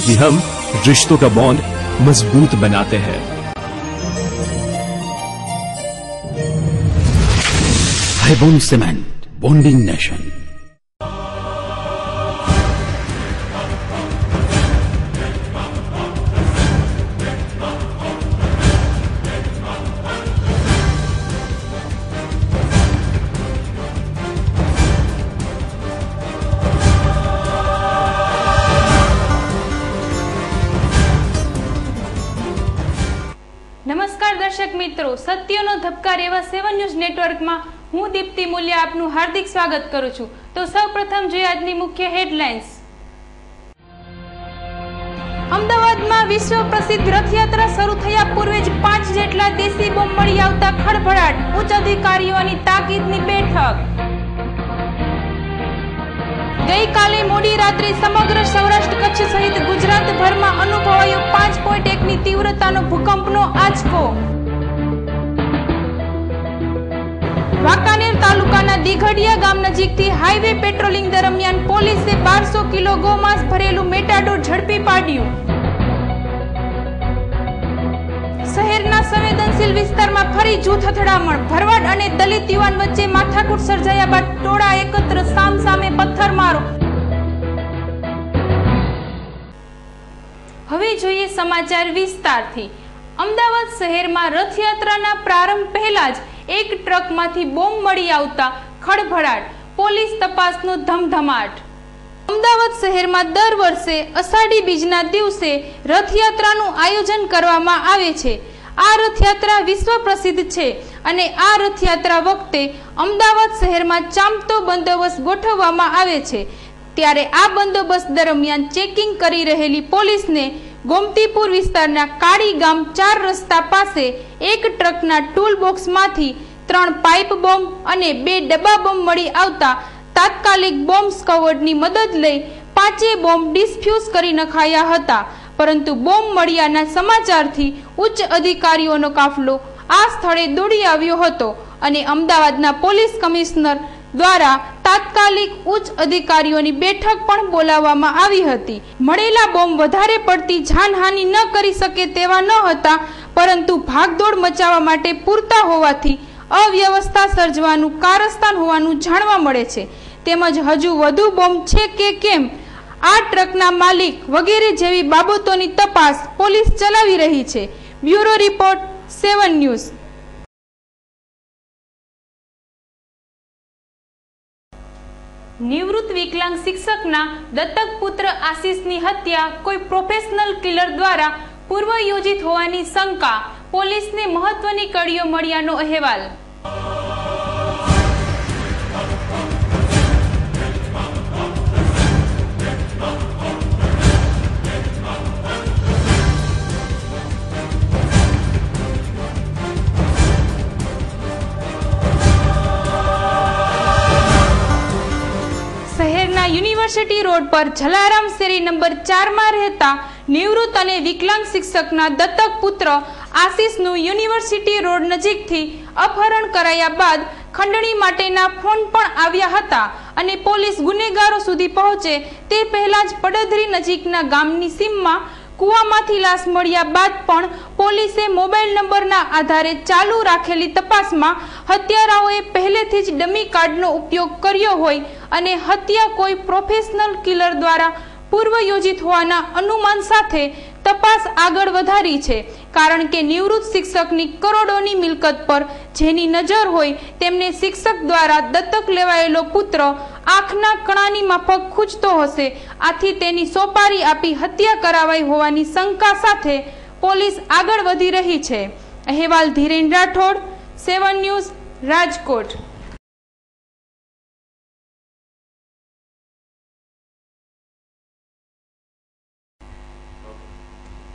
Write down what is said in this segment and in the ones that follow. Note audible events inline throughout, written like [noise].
क्योंकि हम रिश्तों का बॉन्ड मज़बूत बनाते हैं। Hibon cement bonding nation news નેટવર્કમાં હું દીપ્તિ મૂલ્ય આપનું હાર્દિક સ્વાગત કરું છું. તો સૌપ્રથમ જોઈએ આજની મુખ્ય હેડલાઇન્સ. અમદાવાદમાં વિશ્વ પ્રસિદ્ધ રથયાત્રા શરૂ થયા પૂર્વે જ પાંચ જેટલા દેશી બોમ્બ મળી આવતા ખળભળાટ, ઉચ્ચ અધિકારીઓની તાકીદની બેઠક. ગઈકાલે મોડી રાત્રે સમગ્ર સૌરાષ્ટ્ર કચ્છ સહિત ગુજરાતભરમાં અનુભવાયો પાંચ પોઈન્ટ એકની તીવ્રતાનો ભૂકંપનો આંચકો. વાંકાનેર તાલુકાના દીઘડિયા ગામ નજીકથી હાઈવે પેટ્રોલિંગ દરમિયાન પોલીસે બારસો કિલો ગોમાંસ ભરેલું મેટાડોર ઝડપી પાડ્યું. શહેરના સંવેદનશીલ વિસ્તારમાં ફરી જૂથ અથડામણ. ભરવાડ અને દલિત યુવાન વચ્ચે માથાકૂટ સર્જાયા બાદ ટોળા એકત્ર સામ સામે પથ્થરમારો હવે જોઈએ સમાચાર વિસ્તારથી. અમદાવાદ શહેરમાં રથયાત્રાના પ્રારંભ પહેલા જ એક ટ્રકમાંથી બોમ્બ મળી આવતા ખળભળાટ. પોલીસ તપાસનો ધમધમાટ. અમદાવાદ શહેરમાં દર વર્ષે અષાઢી બીજના દિવસે રથયાત્રાનું આયોજન કરવામાં આવે છે. આ રથયાત્રા વિશ્વ પ્રસિદ્ધ છે અને આ રથયાત્રા વખતે અમદાવાદ શહેરમાં ચાંપતો બંદોબસ્ત ગોઠવવામાં આવે છે. ત્યારે આ બંદોબસ્ત દરમિયાન ચેકિંગ કરી રહેલી પોલીસને ગોમતીપુર વિસ્તારના કાળી ગામ ચાર રસ્તા પાસે એક ટ્રકના ટૂલ બોક્સમાંથી ત્રણ પાઇપ બોમ્બ અને બે ડબ્બા બોમ્બ મળી આવતા તાત્કાલિક બોમ્બ સ્કવોડની મદદ લઈ પાંચે બોમ્બ ડિસ્ફ્યુઝ કરી નખાયા હતા. પરંતુ બોમ્બ મળ્યાના સમાચારથી ઉચ્ચ અધિકારીઓનો કાફલો આ સ્થળે દોડી આવ્યો હતો અને અમદાવાદના પોલીસ કમિશનર દ્વારા તાત્કાલિક ઉચ્ચ અધિકારીઓની બેઠક પણ બોલાવવામાં આવી હતી. મળેલા બોમ્બ વધારે પડતી જાનહાનિ ન કરી શકે તેવા ન હતા, પરંતુ ભાગદોડ મચાવવા માટે પૂરતા હોવાથી અવ્યવસ્થા સર્જવાનું, કારસ્તાન હોવાનું જાણવા મળે છે. તેમજ હજુ વધુ બોમ્બ છે કે કેમ, આ ટ્રકના માલિક વગેરે જેવી બાબતોની તપાસ પોલીસ ચલાવી રહી છે. Bureau report, seven news. નિવૃત્ત વિકલાંગ શિક્ષકના દત્તક પુત્ર આશિષની હત્યા કોઈ પ્રોફેશનલ કિલર દ્વારા પૂર્વ યોજિત હોવાની શંકા પોલીસને મહત્વની કડીઓ મળ્યાનો અહેવાલ. યુનિવર્સિટી રોડ પર જલારામ શેરી નંબર ચારમાં રહેતા નિવૃત્ત અને વિકલાંગ શિક્ષકના દત્તક પુત્ર આશીષનું યુનિવર્સિટી રોડ નજીકથી અપહરણ કરાયા બાદ ખંડણી માટેના ફોન પણ આવ્યા હતા અને પોલીસ ગુનેગારો સુધી પહોંચે તે પહેલા જ પડદરી નજીકના ગામની સીમમાં કુવામાંથી લાશ મળ્યા બાદ પણ પોલીસે મોબાઈલ નંબરના આધારે ચાલુ રાખેલી તપાસમાં હત્યારાઓએ પહેલેથી જ ડમી કાર્ડનો ઉપયોગ કર્યો હોય અને હત્યા કોઈ પ્રોફેશનલ કિલર દ્વારા પૂર્વયોજિત હોવાના અનુમાન સાથે તપાસ આગળ વધારી છે. કારણ કે નિવૃત્ત શિક્ષકની કરોડોની મિલકત પર જેની નજર હોય તેમને શિક્ષક દ્વારા દત્તક લેવાયેલો પુત્ર આંખના કણાની માફક ખૂંચતો હશે. આથી તેની સોપારી આપી હત્યા કરાવાઈ હોવાની શંકા સાથે પોલીસ આગળ વધી રહી છે. અહેવાલ ધીરેન રાઠોડ, સેવન ન્યૂઝ, રાજકોટ.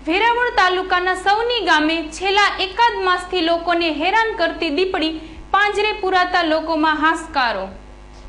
વેરાવળ તાલુકાના સૌની ગામે છેલ્લા એકાદ માસથી લોકોને હેરાન કરતી દીપડી પાંજરે પુરાતા લોકોમાં હાશકારો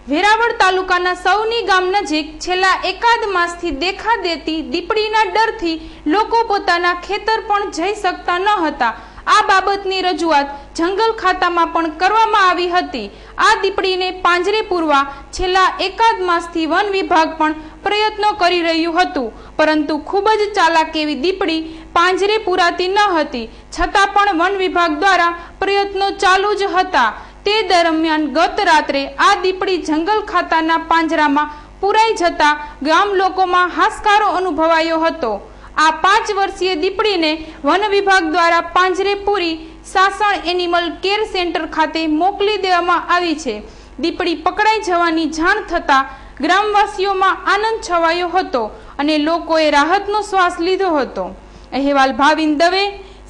વેરાવળ તાલુકાના સૌની ગામ નજીક છેલ્લા એકાદ માસથી દેખા દેતી દીપડીના ડરથી લોકો પોતાના ખેતર પણ જઈ શકતા ન હતા. આ બાબતની રજૂઆત જંગલ ખાતામાં પણ કરવામાં આવી હતી. આ દીપડીને પાંજરે પૂરવા છેલ્લા એકાદ માસથી વન વિભાગ પણ પ્રયત્નો કરી રહ્યું હતું. પરંતુ ખૂબ જ ચાલાક એવી દીપડી પાંજરે પૂરાતી ન હતી. છતાં પણ વન વિભાગ દ્વારા પ્રયત્નો ચાલુ જ હતા. તે દરમિયાન ગત રાત્રે આ દીપડી જંગલ ખાતાના પાંજરામાં પુરાઈ જતા ગામ લોકોમાં હાશકારો અનુભવાયો હતો. આ પાંચ વર્ષીય દીપડીને વન વિભાગ દ્વારા પાંજરે પૂરી સાસણ એનિમલ કેર સેન્ટર ખાતે મોકલી દેવામાં આવી છે. દીપડી પકડાઈ જવાની જાણ થતાં ગ્રામવાસીઓમાં આનંદ છવાયો હતો અને લોકોએ રાહતનો શ્વાસ લીધો હતો. અહેવાલ ભાવિન દવે,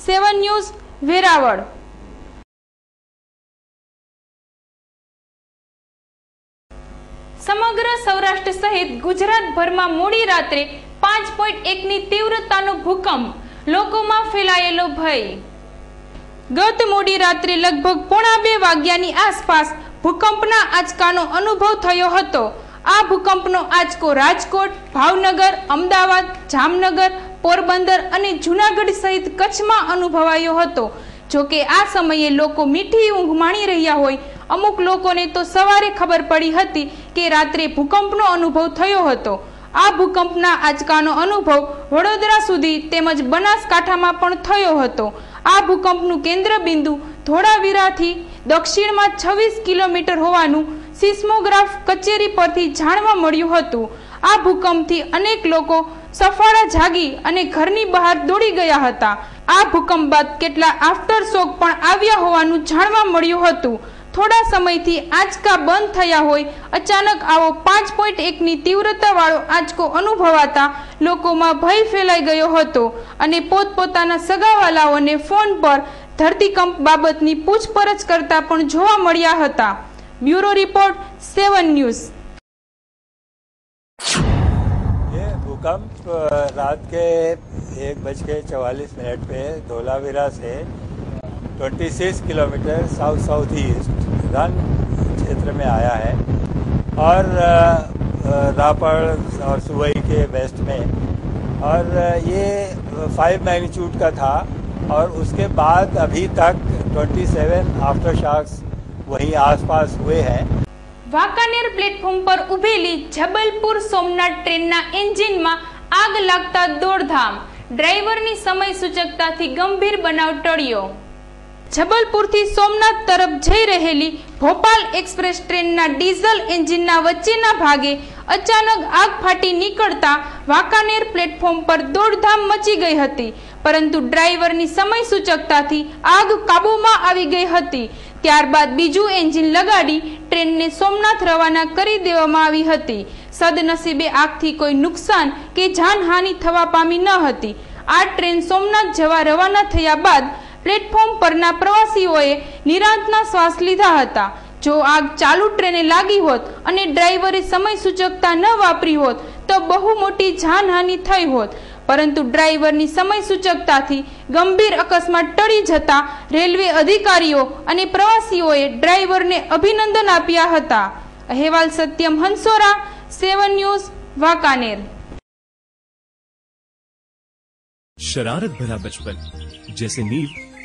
સેવન ન્યૂઝ, વેરાવળ. સમગ્ર સૌરાષ્ટ્ર સહિત ગુજરાતભરમાં મોડી રાત્રે પાંચ પોઈન્ટ એકની તીવ્રતાનો ભૂકંપ લોકોમાં ફેલાયેલો ભય. ગત મોડી રાત્રે લગભગ પોણા બે વાગ્યાની આસપાસ ભૂકંપના આંચકાનો અનુભવ થયો હતો. આ ભૂકંપનો આંચકો રાજકોટ, ભાવનગર, અમદાવાદ, જામનગર, પોરબંદર અને જૂનાગઢ સહિત કચ્છમાં અનુભવાયો હતો. જોકે આ સમયે લોકો મીઠી ઊંઘ માણી રહ્યા હોય, અમુક લોકોને તો સવારે ખબર પડી હતી કે રાત્રે ભૂકંપનો અનુભવ થયો હતો. આ ભૂકંપના આંચકાનો અનુભવ વડોદરા સુધી તેમજ બનાસકાંઠામાં પણ થયો હતો. આ ભૂકંપનું કેન્દ્ર બિંદુ ધોળાવીરાથી દક્ષિણમાં છવ્વીસ કિલોમીટર હોવાનું સિસ્મોગ્રાફ કચેરી પરથી જાણવા મળ્યું હતું. આ ભૂકંપથી અનેક લોકો સફાળા જાગી અને ઘરની બહાર દોડી ગયા હતા. આ ભૂકંપ બાદ કેટલા આફ્ટર શોક પણ આવ્યા હોવાનું જાણવા મળ્યું હતું. થોડા સમયથી આંચકા બંધ થયા હોય અચાનક આવો પાંચ પોઈન્ટ એકની તીવ્રતાવાળો આંચકો અનુભવાતા લોકોમાં ભય ફેલાઈ ગયો હતો અને પોતપોતાના સગાવાલાઓને ફોન પર ધરતીકંપ બાબતની પૂછપરછ કરતા પણ જોવા મળ્યા હતા બ્યુરો રિપોર્ટ સેવન ન્યૂઝ ये भूकंप अ, रात के एक बज के चवालीस मिनट पे धोलावीरा से 26 kilometre south south east Rann क्षेत्र में आया है और अ, अ, रापड़ और सुवई के वेस्ट में और अ, ये फाइव मैग्नीट्यूड का था और उसके बाद अभी तक 27 आफ्टर शॉक्स वहीं आसपास हुए हैं વાંકાનેર પ્લેટફોર્મ પર ઉભેલી જબલપુર સોમનાથ ટ્રેનના એન્જિનમાં આગ લાગતા દોડધામ ડ્રાઈવરની સમય સૂચકતાથી ગંભીર બનાવ ટળ્યો જબલપુરથી સોમનાથ તરફ જઈ રહેલી ભોપાલ એક્સપ્રેસ ટ્રેનના ડીઝલ એન્જિનના વચ્ચેના ભાગે અચાનક આગ ફાટી નીકળતા વાંકાનેર પ્લેટફોર્મ પર દોડધામ મચી ગઈ હતી. પરંતુ ડ્રાઈવરની સમય સૂચકતાથી આગ કાબૂમાં આવી ગઈ હતી. ત્યારબાદ બીજું એન્જિન લગાડી ટ્રેનને સોમનાથ રવાના કરી દેવામાં આવી હતી. સદનસીબે આગથી કોઈ નુકસાન કે જાનહાનિ થવા પામી ન હતી. આ ટ્રેન સોમનાથ જવા રવાના થયા બાદ પ્લેટફોર્મ પરના પ્રવાસીઓએ નિરાંતના શ્વાસ લીધા હતા. જો આગ ચાલુ ટ્રેને લાગી હોત અને ડ્રાઈવરે સમય સૂચકતા ન વાપરી હોત, તો બહુ મોટી જાનહાનિ થઈ હોત. પરંતુ ડ્રાઈવરની સમય સૂચકતાથી ગંભીર અકસ્માત ટળી જતા રેલવે અધિકારીઓ અને પ્રવાસીઓએ ડ્રાઈવરને અભિનંદન આપ્યા હતા. અહેવાલ સત્યમ હંસોરા, સેવન ન્યૂઝ, વાંકાનેર. શરારત ભરા બચપન જૈસે नींव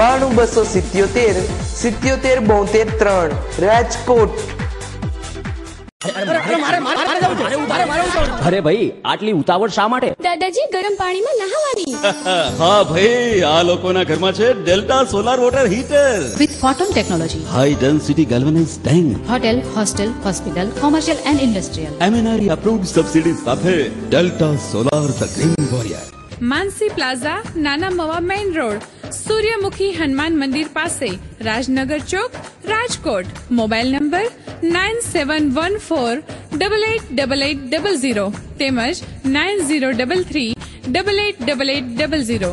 બાણું બસો સિત્યોતેર સિત્યોતેર બોતેર ત્રણ. રાજકોટ. અરે ભાઈ આટલી ઉતાવળ શા માટે? દાદાજી ગરમ પાણીમાં નહાવાની. [laughs] હા ભાઈ આ લોકોના ઘરમાં છે Delta solar water heater. With photon technology high density galvanized tank hotel hostel hospital commercial and industrial MNRE approved subsidy સાથે Delta solar the green warrior. Mansi plaza Nana Mava main road. Suryamukhi Hanuman મંદિર પાસે Rajnagar chowk, Rajkot. Mobile number nine seven one four double eight double eight double zero તેમજ nine zero double three double eight double eight double zero.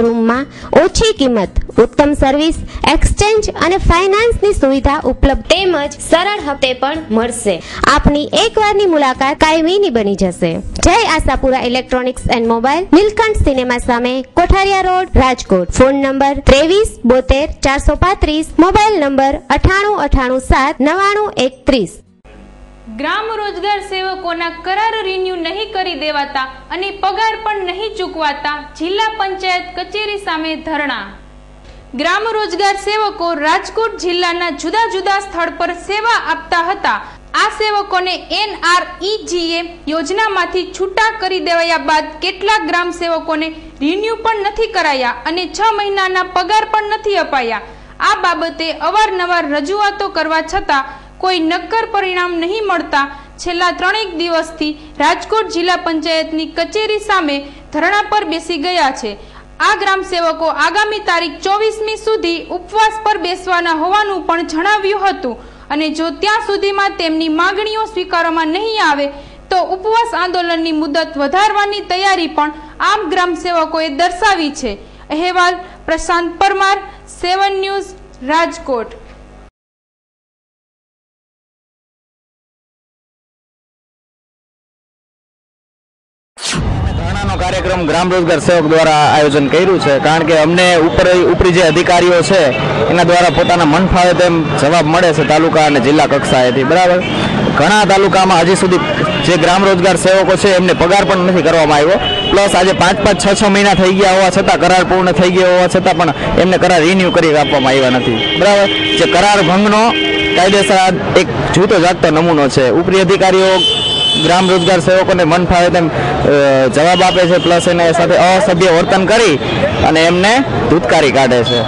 શોરૂમમાં ઓછી કિંમત ઉત્તમ service exchange અને ફાઇનાન્સની સુવિધા ઉપલબ્ધ તેમજ સરળ હપ્તે પણ મળશે. આપની એકવારની મુલાકાત કાયમીની બની જશે. Jay Ashapura electronics and mobile Nilkanth cinema સામે Kothariya road Rajkot. Phone number ત્રેવીસ બોતેર ચારસો પાંત્રીસ મોબાઈલ નંબર અઠાણું અઠાણું સાત નવાણું એકત્રીસ. ગ્રામ રોજગાર સેવકોના કરાર રિન્યુ નહીં કરી દેવાતા અને પગાર પણ નહીં ચૂકવાતા જિલ્લા પંચાયત કચેરી સામે ધરણા. ગ્રામ રોજગાર સેવકો રાજકોટ જિલ્લાના જુદા જુદા સ્થળ પર સેવા આપતા હતા. આ સેવકોને એનઆરઈજીએ યોજનામાંથી છૂટા કરી દેવાયા બાદ કેટલાક ગ્રામ સેવકોને રિન્યુ પણ નથી કરાયા અને છ મહિનાના પગાર પણ નથી અપાયા. આ બાબતે અવારનવાર રજૂઆતો કરવા છતાં કોઈ નક્કર પરિણામ નહીં મળતા છેલ્લા ત્રણેક દિવસથી રાજકોટ જિલ્લા પંચાયતની કચેરી સામે ધરણા પર બેસી ગયા છે. આ ગ્રામ સેવકો આગામી તારીખ ચોવીસમી સુધી ઉપવાસ પર બેસવાના હોવાનું પણ જણાવ્યું હતું અને જો ત્યાં સુધીમાં તેમની માગણીઓ સ્વીકારવામાં નહીં આવે તો ઉપવાસ આંદોલનની મુદત વધારવાની તૈયારી પણ આમ ગ્રામ સેવકોએ દર્શાવી છે. અહેવાલ પ્રશાંત પરમાર, સેવન ન્યૂઝ, રાજકોટ. કાર્યક્રમ ગ્રામ રોજગાર સેવક દ્વારા આયોજન કર્યું છે. કારણ કે અમને ઉપર ઉપરી જે અધિકારીઓ છે, એના દ્વારા પોતાના મન ફાવે તેમ જવાબ મળે છે તાલુકા અને જિલ્લા કક્ષાએથી. બરાબર? ઘણા તાલુકામાં હજી સુધી જે ગ્રામ રોજગાર સેવકો છે, એમને પગાર પણ નથી કરવામાં આવ્યો. પ્લસ આજે પાંચ પાંચ, છ છ મહિના થઈ ગયા હોવા છતાં, કરાર પૂર્ણ થઈ ગયા હોવા છતાં પણ એમને કરાર રિન્યુ કરી આપવામાં આવ્યા નથી. બરાબર? જે કરાર ભંગનો કાયદેસર એક જૂતો જાગતો નમૂનો છે. ઉપરી અધિકારીઓ ગ્રામ રોજગાર સેવકોને મન ફાવે તેમ જવાબ આપે છે, પ્લસ એને સાથે અસભ્ય વર્તન કરી અને એમને ધૂતકારી કાઢે છે.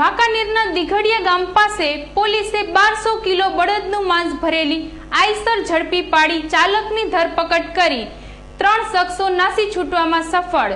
વાંકાનેરના દિઘડિયા ગામ પાસે પોલીસે બારસો કિલો બળદનું માંસ ભરેલી આઈસર ઝડપી પાડી ચાલકની ધરપકડ કરી. ત્રણ શખ્સો નાસી છૂટવામાં સફળ.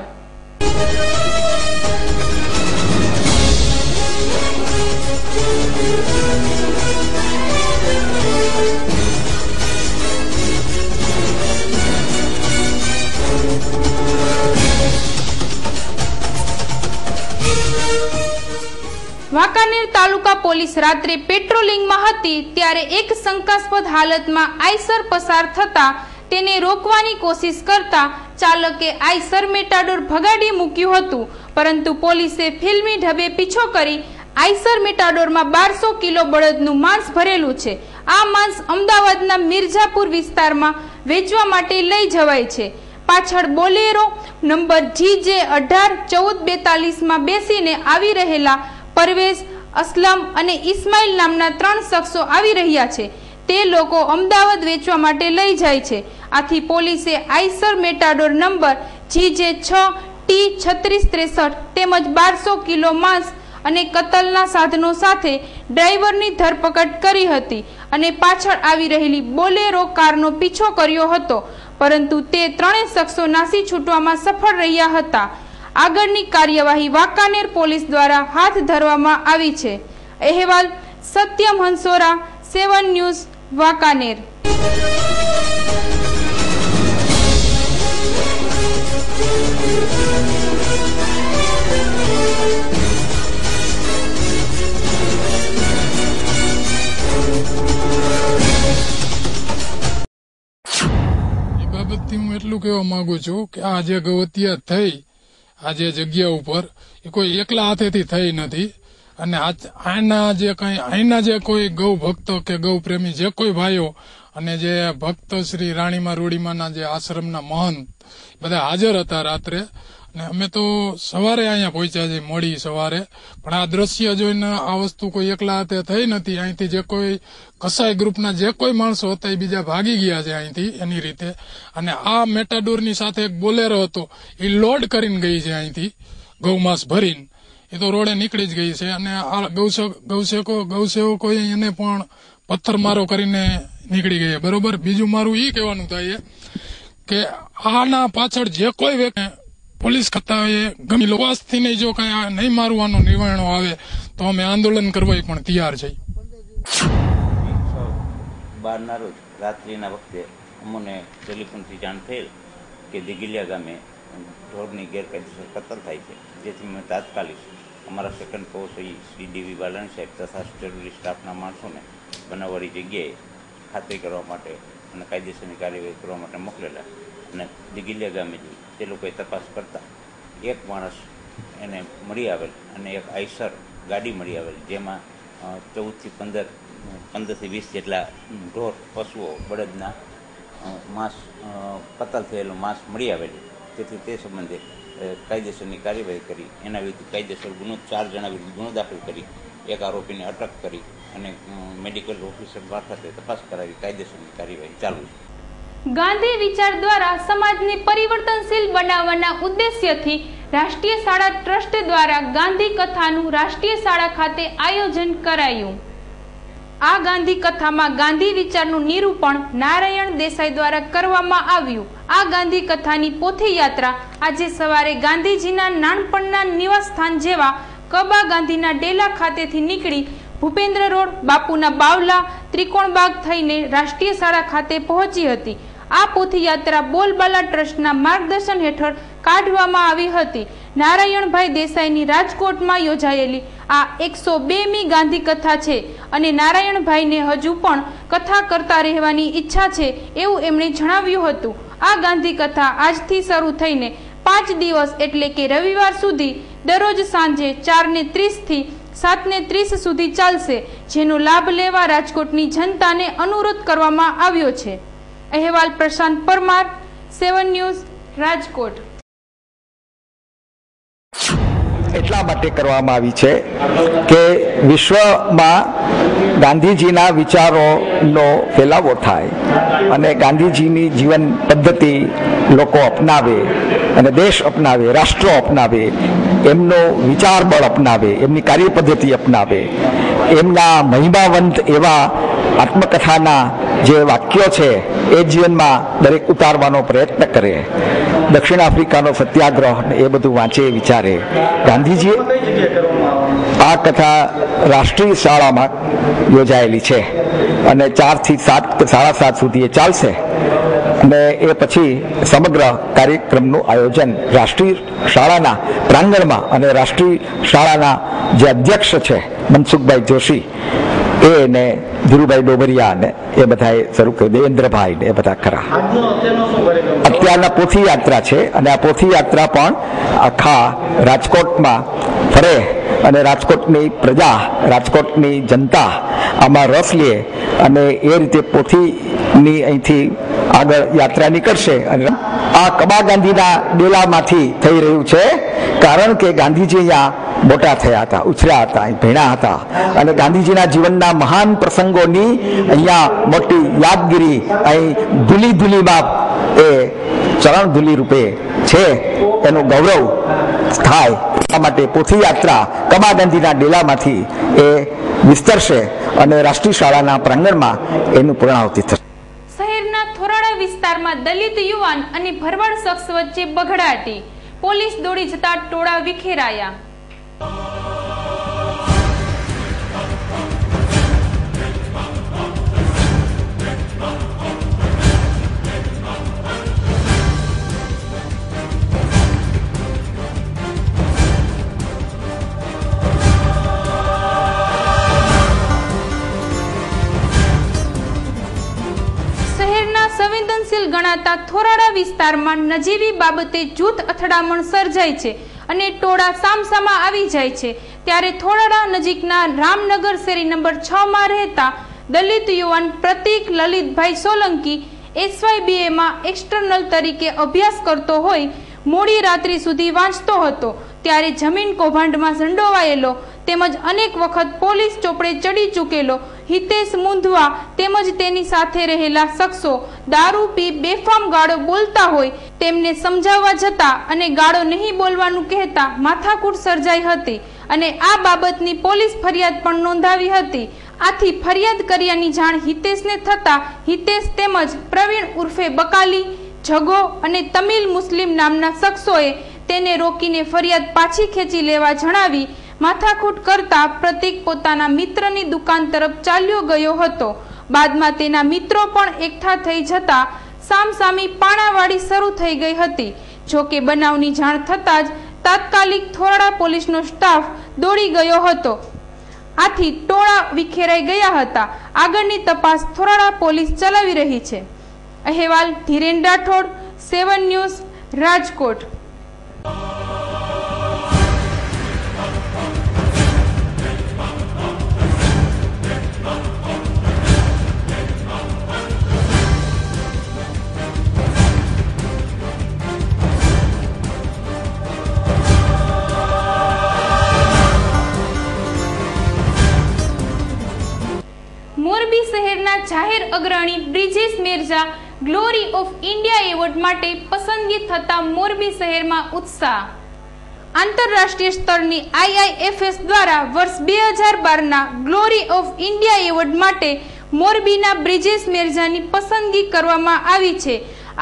વાંકાનેર તાલુકા પોલીસ રાત્રે પેટ્રોલિંગમાં હતી ત્યારે એક શંકાસ્પદ હાલતમાં આઈસર પસાર થતા તેને રોકવાની કોશિશ કરતા ચાલકે આઈસર મેટાડોર ભગાડી મૂક્યું હતું. પરંતુ પોલીસે ફિલ્મી ઢબે પીછો કરી આઈસર મેટાડોરમાં બારસો કિલો બળદનું માંસ ભરેલું છે. આ માંસ અમદાવાદના મિર્ઝાપુર વિસ્તારમાં વેચવા માટે લઈ જવાય છે. પાછળ બોલેરો નંબર જી જે અઢાર ચૌદ બેતાલીસમાં બેસીને આવી રહેલા પરવેઝ, અસલમ અને ઇસ્માઇલ નામના ત્રણ શખ્સો આવી રહ્યા છે. તે લોકો અમદાવાદ વેચવા માટે લઈ જાય છે. આથી પોલીસે આઈસર મેટાડોર નંબર જી જે છ ટી છત્રીસ ત્રેસઠ તેમજ બારસો કિલો માંસ અને કતલના સાધનો સાથે ડ્રાઈવરની ધરપકડ કરી હતી અને પાછળ આવી રહેલી બોલેરો કારનો પીછો કર્યો હતો. પરંતુ તે ત્રણેય શખ્સો નાસી છૂટવામાં સફળ રહ્યા હતા. આગળની કાર્યવાહી વાંકાનેર પોલીસ દ્વારા હાથ ધરવામાં આવી છે. અહેવાલ સત્યમ હંસોરા, સેવન ન્યૂઝ, વાંકાનેર. બાબતથી હું એટલું કહેવા માંગુ છું કે આ જે ગવતિયા થઈ આ જે જગ્યા ઉપર, એ કોઈ એકલા હાથેથી થઈ નથી. અને આના જે કઈ અહીંના જે કોઈ ગૌ ભક્તો કે ગૌ પ્રેમી જે કોઈ ભાઈઓ અને જે ભક્ત શ્રી રાણીમાં રૂડીમાના જે આશ્રમના મહંત, બધા હાજર હતા રાત્રે. અને અમે તો સવારે અહીંયા પહોંચ્યા છીએ, મોડી સવારે. પણ આ દ્રશ્ય જોઈને આ વસ્તુ કોઈ એકલા હાથે થઈ નથી. અહીંથી જે કોઈ કસાઈ ગ્રુપના જે કોઈ માણસો હતા એ બીજા ભાગી ગયા છે અહીંથી, એની રીતે. અને આ મેટાડોરની સાથે એક બોલેરો હતો, એ લોડ કરીને ગઈ છે અહીંથી, ગૌમાંસ ભરીને. એ તો રોડે નીકળી જ ગઈ છે. અને આ ગૌસેવક ગૌસેવકો એને પણ પથ્થરમારો કરીને નીકળી ગઈ. બરોબર? બીજું મારું એ કહેવાનું થાય કે આના પાછળ જે કોઈ વ્યક્તિ પોલીસ ખાતાએ ગમી નહીં જો કાંઈ નહીં મારવાનો નિર્ણયો આવે, તો અમે આંદોલન કરવા પણ તૈયાર છીએ. બારના રોજ રાત્રિના વખતે અમને ટેલિફોનથી જાણ થયેલ કે દિગિલિયા ગામે ઢોરની ગેરકાયદેસર કતલ થાય છે, જેથી મેં તાત્કાલિક અમારા second post Shri DV Balan saheb તથા જરૂરી સ્ટાફના માણસોને બનાવવાળી જગ્યાએ ખાતરી કરવા માટે અને કાયદેસરની કાર્યવાહી કરવા માટે મોકલેલા અને દિગિલિયા ગામે જઈ તે લોકોએ તપાસ કરતા. એક માણસ એને મળી આવેલ અને એક આઈસર ગાડી મળી આવેલ, જેમાં ચૌદથી પંદર, પંદરથી વીસ જેટલા ઢોર, પશુઓ, બળદના માંસ કતલ થયેલું માંસ મળી આવેલું. તેથી તે સંબંધે કાયદેસરની કાર્યવાહી કરી, એના વિરુદ્ધ કાયદેસર ગુનો, ચાર જણા વિરુદ્ધ ગુનો દાખલ કરી, એક આરોપીને અટક કરી અને મેડિકલ ઓફિસર મારફતે તપાસ કરાવી કાયદેસરની કાર્યવાહી ચાલુ છે. ગાંધી વિચાર દ્વારા સમાજને પરિવર્તનશીલ બનાવવાના ઉદ્દેશ્યથી રાષ્ટ્રીય શાળા ટ્રસ્ટ દ્વારા ગાંધી કથાનું રાષ્ટ્રીય શાળા ખાતે આયોજન કરાયું. આ ગાંધી કથામાં ગાંધી વિચારનું નિરૂપણ નારાયણ દેસાઈ દ્વારા કરવામાં આવ્યું. આ ગાંધી કથાની પોથી યાત્રા આજે સવારે ગાંધીજીના નાનપણના નિવાસસ્થાન જેવા કબા ગાંધીના ડેલા ખાતેથી નીકળી ભૂપેન્દ્ર રોડ બાપુના બાવલા ત્રિકોણબાગ થઈને રાષ્ટ્રીય શાળા ખાતે પહોંચી હતી. આ પોથીયાત્રા બોલબાલા ટ્રસ્ટના માર્ગદર્શન હેઠળ કાઢવામાં આવી હતી. નારાયણભાઈ દેસાઈની રાજકોટમાં યોજાયેલી આ એકસો મી ગાંધી કથા છે અને નારાયણભાઈને હજુ પણ કથા કરતા રહેવાની ઈચ્છા છે એવું એમણે જણાવ્યું હતું. આ ગાંધી કથા આજથી શરૂ થઈને પાંચ દિવસ એટલે કે રવિવાર સુધી દરરોજ સાંજે ચારને ત્રીસથી સાતને ત્રીસ સુધી ચાલશે, જેનો લાભ લેવા રાજકોટની જનતાને અનુરોધ કરવામાં આવ્યો છે. અહેવાલ પ્રશાંત પરમાર, સેવન ન્યૂઝ, રાજકોટ. એટલા માટે કરવામાં આવી છે કે વિશ્વમાં ગાંધીજીના વિચારોનો ફેલાવો થાય અને ગાંધીજીની જીવન પદ્ધતિ લોકો અપનાવે અને દેશ અપનાવે, રાષ્ટ્રો અપનાવે, એમનો વિચાર બળ અપનાવે, એમની કાર્ય પદ્ધતિ અપનાવે, એમના મહિમાવંત એવા આત્મકથાના જે વાક્યો છે એ જીવનમાં દરેક ઉતારવાનો પ્રયત્ન કરે. દક્ષિણ આફ્રિકાનો સત્યાગ્રહ એ બધું વાંચે, વિચારે. ગાંધીજીએ આ કથા રાષ્ટ્રીય શાળામાં યોજાયેલી છે અને ચારથી સાત, સાડા સાત સુધી એ ચાલશે. અને એ પછી સમગ્ર કાર્યક્રમનું આયોજન રાષ્ટ્રીય શાળાના પ્રાંગણમાં અને રાષ્ટ્રીય શાળાના જે અધ્યક્ષ છે મનસુખભાઈ જોશી, એ ને ધીરુભાઈ ડોબરિયા ને એ બધાએ શરૂ કર્યું દેવેન્દ્રભાઈ ને એ બધા ખરા અત્યારના પોથી યાત્રા છે અને આ પોથી યાત્રા પણ આખા રાજકોટમાં ફરે અને રાજકોટની પ્રજા રાજકોટની જનતા આમાં રસ લે અને એ રીતે પોથીની અહીંથી આગળ યાત્રા નીકળશે અને આ કબા ગાંધીના ડેલામાંથી થઈ રહ્યું છે કારણ કે ગાંધીજી અહીંયા મોટા થયા હતા, ઉછર્યા હતા ભીણા હતા. અને ગાંધીજીના જીવનના મહાન પ્રસંગોની અહીંયા મોટી યાદગીરી, અહીં ધૂલી ધૂલીમાં એ ચરણ ધૂલી રૂપે છે. એનું ગૌરવ થાય. માટે પોથી યાત્રા કબા ગાંધીના ડેલામાંથી એ વિસ્તરશે અને રાષ્ટ્રીય શાળાના પ્રાંગણમાં એનું પૂર્ણાહુતિ થશે. શહેરના થોરાડા વિસ્તારમાં દલિત યુવાન અને ભરવાડ શખ્સ વચ્ચે બઘડાટી પોલીસ દોડી જતા ટોળા વિખેરાયા. સંવેદનશીલ ગણાતા થોરાડા વિસ્તારમાં નજીવી બાબતે જૂથ અથડામણ સર્જાઈ છે. અને ટોળા સામસામા આવી જાય છે. ત્યારે થોડાડા નજીકના રામનગર શેરી નંબર છ માં રહેતા દલિત યુવાન પ્રતીક લલિતભાઈ સોલંકી એસવાયબીએમાં એક્સટર્નલ તરીકે અભ્યાસ કરતો હોય, મોડી રાત્રિ સુધી વાંચતો હતો. ત્યારે જમીન કૌભાંડમાં સંડોવાયેલો તેમજ અનેક વખત પોલીસ ચોપડે ચડી ચૂકેલો હિતેશ મુંધવા તેમજ તેની સાથે રહેલા શખ્સો દારૂ પી બેફામ ગાળો બોલતા હોય તેમને સમજાવવા જતા અને ગાળો નહીં બોલવાનું કહેતા માથાકૂટ સર્જાઈ હતી અને આ બાબતની પોલીસ ફરિયાદ પણ નોંધાવી હતી. આથી ફરિયાદ કર્યાની જાણ હિતેશને થતા હિતેશ તેમજ પ્રવીણ ઉર્ફે બકાલી જગો અને તમિલ મુસ્લિમ નામના શખ્સોએ તેને રોકીને ફરિયાદ પાછી ખેંચી લેવા જણાવી માથાકૂટ કરતા પ્રતિક પોતાના મિત્રની દુકાન તરફ ચાલ્યો ગયો હતો. બાદમાં તેના મિત્રો પણ એકઠા થઈ જતા સામસામી પાણાવાળી શરૂ થઈ ગઈ હતી. જો કે બનાવની જાણ થતાં જ તાત્કાલિક થોરડા પોલીસનો સ્ટાફ દોડી ગયો હતો. આથી ટોળા વિખેરાઈ ગયા હતા. આગળની તપાસ થોરાડા પોલીસ ચલાવી રહી છે. અહેવાલ ધીરેન રાઠોડ, સેવન ન્યૂઝ, રાજકોટ. જાહેર અગ્રણી Brijesh Mirza glory of India award માટે પસંદગી થતા મોરબી શહેરમાં ઉત્સાહ. આંતરરાષ્ટ્રીય સ્તરની આઈઆઈએફએસ દ્વારા વર્ષ બે હજાર બારના ગ્લોરી ઓફ ઇન્ડિયા એવોર્ડ માટે મોરબીના બ્રિજેશ મિર્ઝાની પસંદગી કરવામાં આવી છે.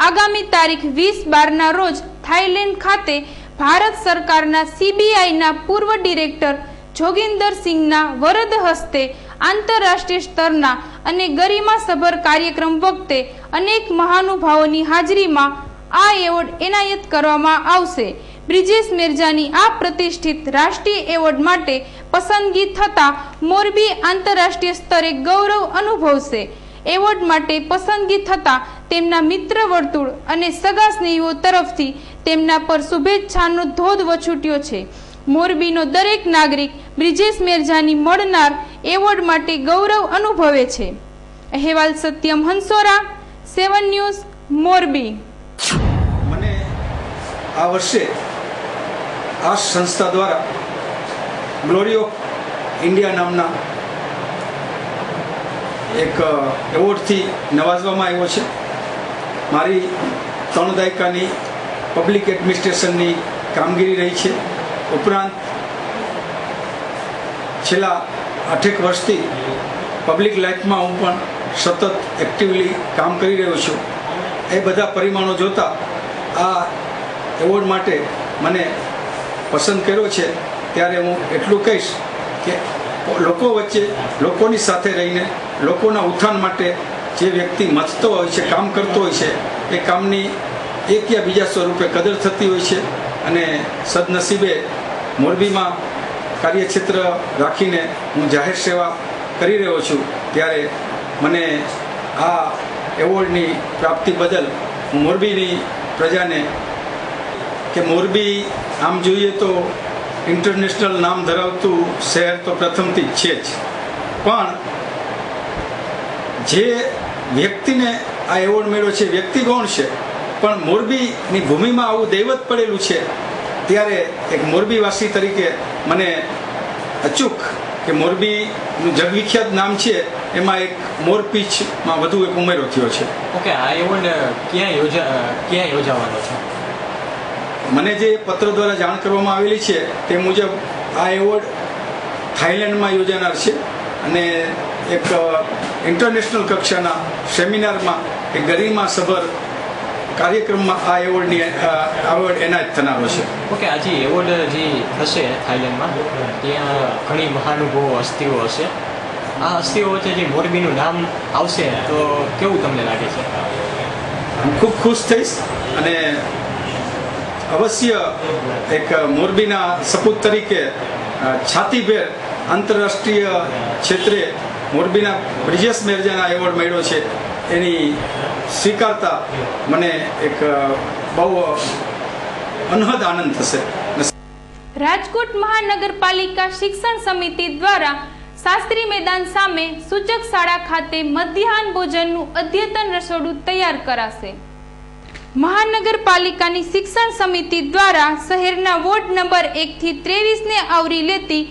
આગામી તારીખ વીસ બારના રોજ થાઇલેન્ડ ખાતે ભારત સરકારના સીબીઆઈના પૂર્વ ડિરેક્ટર જોગિંદર સિંહના વરદ હસ્તે આંતરરાષ્ટ્રીય સ્તરના અને ગરિમાસભર કાર્યક્રમ વખતે અનેક મહાનુભાવોની હાજરીમાં આ એવોર્ડ એનાયત કરવામાં આવશે. બ્રિજેશ મિર્જાની આ પ્રતિષ્ઠિત રાષ્ટ્રીય એવોર્ડ માટે પસંદગી થતા મોરબી આંતરરાષ્ટ્રીય સ્તરે ગૌરવ અનુભવશે. એવોર્ડ માટે પસંદગી થતા તેમના મિત્ર વર્તુળ અને સગા સ્નેહીઓ તરફથી તેમના પર શુભેચ્છાનો ધોધ વછૂટ્યો છે. મોરબીનો દરેક નાગરિક બ્રિજેશ મેરજાની મળનાર એવોર્ડ માટે ગૌરવ અનુભવે છે. અહેવાલ સત્યમ હંસોરા, સેવન ન્યૂઝ, મોરબી. મને આ વર્ષે આ સંસ્થા દ્વારા ગ્લોરી ઓફ ઇન્ડિયા નામના એક એવોર્ડથી નવાજવામાં આવ્યો છે. મારી ત્રણ દાયકાની પબ્લિક એડમિનિસ્ટ્રેશનની કામગીરી રહી છે. ઉપરાંત છેલ્લા આઠેક વર્ષથી પબ્લિક લાઈફમાં હું પણ સતત એક્ટિવલી કામ કરી રહ્યો છું. એ બધા પરિમાણો જોતા આ એવોર્ડ માટે મને પસંદ કર્યો છે. ત્યારે હું એટલું કહીશ કે લોકો વચ્ચે, લોકોની સાથે રહીને, લોકોના ઉત્થાન માટે જે વ્યક્તિ મથતો હોય છે, કામ કરતો હોય છે, એ કામની એક યા બીજા સ્વરૂપે કદર થતી હોય છે અને સદનસીબે મોરબીમાં કાર્યક્ષેત્ર રાખીને હું જાહેર સેવા કરી રહ્યો છું, ત્યારે મને આ એવોર્ડની પ્રાપ્તિ બદલ હું મોરબીની પ્રજાને કે મોરબી આમ જોઈએ તો ઇન્ટરનેશનલ નામ ધરાવતું શહેર તો પ્રથમથી છે જ. પણ જે વ્યક્તિને આ એવોર્ડ મેળવ્યો છે, વ્યક્તિ કોણ છે? પણ મોરબીની ભૂમિમાં આવું દૈવત પડેલું છે. ત્યારે એક મોરબીવાસી તરીકે મને અચૂક કે મોરબીનું જગવિખ્યાત નામ છે એમાં એક મોરપીચમાં વધુ એક ઉમેરો થયો છે. ઓકે આ એવોર્ડ ક્યાં યોજા ક્યાં યોજાવાનો છે? મને જે પત્ર દ્વારા જાણ કરવામાં આવેલી છે તે મુજબ આ એવોર્ડ થાઈલેન્ડમાં યોજાનાર છે અને એક ઇન્ટરનેશનલ કક્ષાના સેમિનારમાં એક ગરિમા સભર કાર્યક્રમમાં આ એવોર્ડની એવોર્ડ એનાયત થનારો છે. ઓકે આજે એવોર્ડ જે થશે થાઈલેન્ડમાં ત્યાં ઘણી મહાનુભવો હસ્તીઓ હશે. આ હસ્તીઓ વચ્ચે જે મોરબીનું નામ આવશે તો કેવું તમને લાગે છે? હું ખૂબ ખુશ થઈશ અને અવશ્ય એક મોરબીના સપૂત તરીકે છાતીભેર આંતરરાષ્ટ્રીય ક્ષેત્રે મોરબીના બ્રિજેશ મેરજાના એવોર્ડ મળ્યો છે. એની સ્વીકારતા મને એક બહુ અનહદ આનંદ થશે. રાજકોટ મહાનગરપાલિકા શિક્ષણ સમિતિ દ્વારા શાસ્ત્રી મેદાન સામે સૂચક શાળા ખાતે મધ્યાહન ભોજનનું અદ્યતન રસોડું તૈયાર કરાશે. મહાનગરપાલિકાની શિક્ષણ સમિતિ દ્વારા શહેરના વોર્ડ નંબર એકથી ત્રેવીસને આવરી લેતી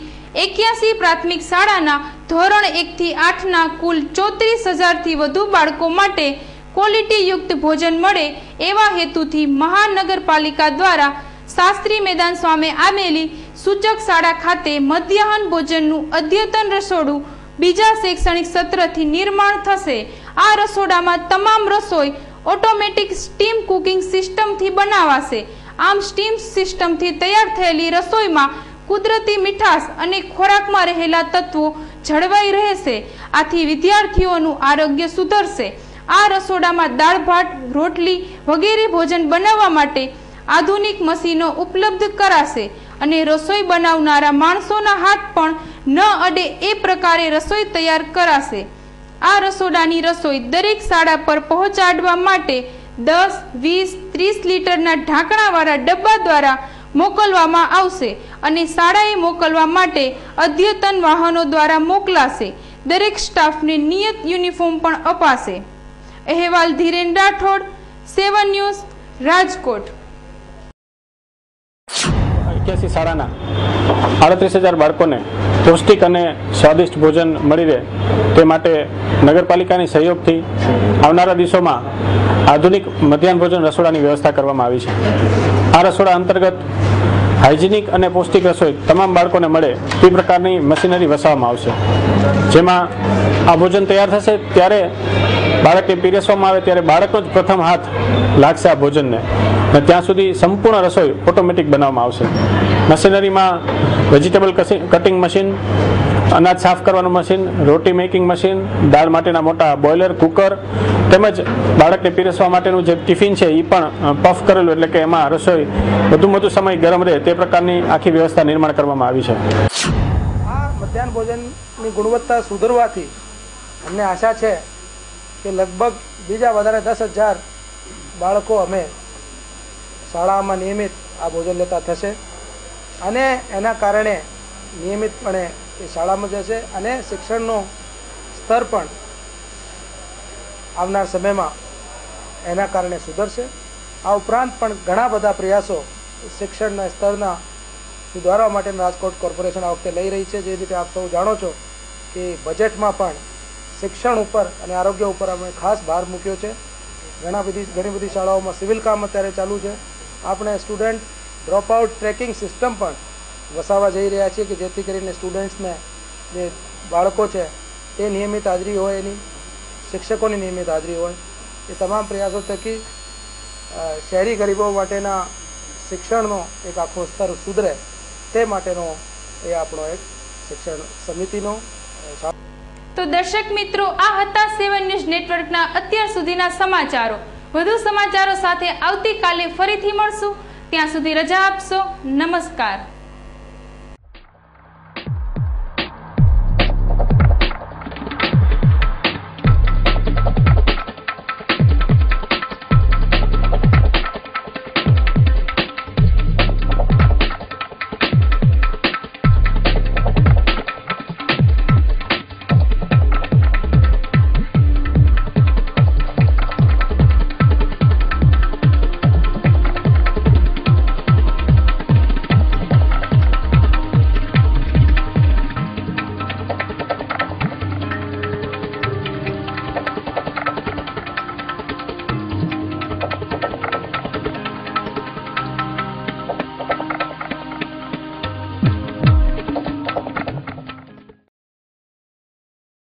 એક્યાસી પ્રાથમિક શાળાના ધોરણ એકથી આઠના કુલ ચોત્રીસ હજારથી વધુ બાળકો માટે ક્વોલિટીયુક્ત ભોજન મળે એવા હેતુથી મહાનગરપાલિકા દ્વારા શાસ્ત્રી મેદાન સામે આવેલી સૂચક શાળા ખાતે મધ્યાહન ભોજનનું અદ્યતન રસોડું બીજા શૈક્ષણિક સત્રથી નિર્માણ થશે. આ રસોડામાં તમામ રસોઈ ઓટોમેટિક સ્ટીમ કુકિંગ સિસ્ટમથી બનાવાશે. આમ સ્ટીમ સિસ્ટમથી તૈયાર થયેલી રસોઈમાં કુદરતી મીઠાશ અને ખોરાકમાં રહેલા તત્વો જળવાઈ રહેશે. આથી વિદ્યાર્થીઓનું આરોગ્ય સુધરશે. આ રસોડામાં દાળ ભાત, રોટલી વગેરે ભોજન બનાવવા માટે આધુનિક મશીનો ઉપલબ્ધ કરાશે અને રસોઈ બનાવનારા માણસોના હાથ પણ ન અડે એ પ્રકારે રસોઈ તૈયાર કરાશે. આ રસોડાની રસોઈ દરેક શાળા પર પહોંચાડવા માટે દસ, વીસ, ત્રીસ લીટરના ઢાંકણાવાળા ડબ્બા દ્વારા મોકલવામાં આવશે અને શાળાએ મોકલવા માટે અદ્યતન વાહનો દ્વારા મોકલાશે. દરેક સ્ટાફને નિયત યુનિફોર્મ પણ અપાશે. અહેવાલ ધીરેન રાઠોડ, સેવન ન્યૂઝ, રાજકોટ. એક્યાસી શાળાના આડત્રીસ હજાર બાળકોને પૌષ્ટિક અને સ્વાદિષ્ટ ભોજન મળી રહે તે માટે નગરપાલિકાની સહયોગથી આવનારા દિવસોમાં આધુનિક મધ્યાહન ભોજન રસોડાની વ્યવસ્થા કરવામાં આવી છે. આ રસોડા અંતર્ગત હાઇજેનિક અને પૌષ્ટિક રસોઈ તમામ બાળકોને મળે તે પ્રકારની મશીનરી વસાવવામાં આવશે. જેમાં આ ભોજન તૈયાર થશે ત્યારે બાળકને પીરસવામાં આવે ત્યારે બાળકનો જ પ્રથમ હાથ લાગશે આ ભોજનને. અને ત્યાં સુધી સંપૂર્ણ રસોઈ ઓટોમેટિક બનાવવામાં આવશે. મશીનરીમાં વેજીટેબલ કટિંગ મશીન અનાજ સાફ કરવાનું મશીન રોટી મેકિંગ મશીન દાળ માટેના મોટા બોઇલર કુકર તેમજ બાળકને પીરસવા માટેનું જે ટિફિન છે એ પણ પફ કરેલું એટલે કે એમાં રસોઈ વધુ વધુ સમય ગરમ રહે તે પ્રકારની આખી વ્યવસ્થા નિર્માણ કરવામાં આવી છે. આ મધ્યાહન ભોજનની ગુણવત્તા સુધરવાથી અમને આશા છે કે લગભગ બીજા વધારે દસ હજાર બાળકો અમે શાળામાં નિયમિત આ ભોજન લેતા થશે. અને એના કારણે નિયમિતપણે એ શાળામાં જશે અને શિક્ષણનું સ્તર પણ આવનાર સમયમાં એના કારણે સુધરશે. આ ઉપરાંત પણ ઘણા બધા પ્રયાસો શિક્ષણના સ્તરના સુધારવા માટે રાજકોટ કોર્પોરેશન આ વખતે લઈ રહી છે. જે રીતે આપ સૌ જાણો છો કે બજેટમાં પણ શિક્ષણ ઉપર અને આરોગ્ય ઉપર અમે ખાસ ભાર મૂક્યો છે. ઘણા બધી, ઘણી બધી શાળાઓમાં સિવિલ કામ અત્યારે ચાલુ છે. આપણે સ્ટુડન્ટ ડ્રોપઆઉટ ટ્રેકિંગ સિસ્ટમ પણ વસાવવા જઈ રહ્યા છીએ કે જેથી કરીને સ્ટુડન્ટ્સને જે બાળકો છે તે નિયમિત હાજરી હોય, એની શિક્ષકોની નિયમિત હાજરી હોય. એ તમામ પ્રયાસો થકી શહેરી ગરીબો માટેના શિક્ષણનો એક આખો સ્તર સુધરે તે માટેનો એ આપણો એક શિક્ષણ સમિતિનો તો દર્શક મિત્રો, આ હતા સેવન ન્યૂઝ નેટવર્કના અત્યાર સુધીના સમાચારો. વધુ સમાચારો સાથે આવતીકાલે ફરીથી મળશું. ત્યાં સુધી રજા આપશો. નમસ્કાર.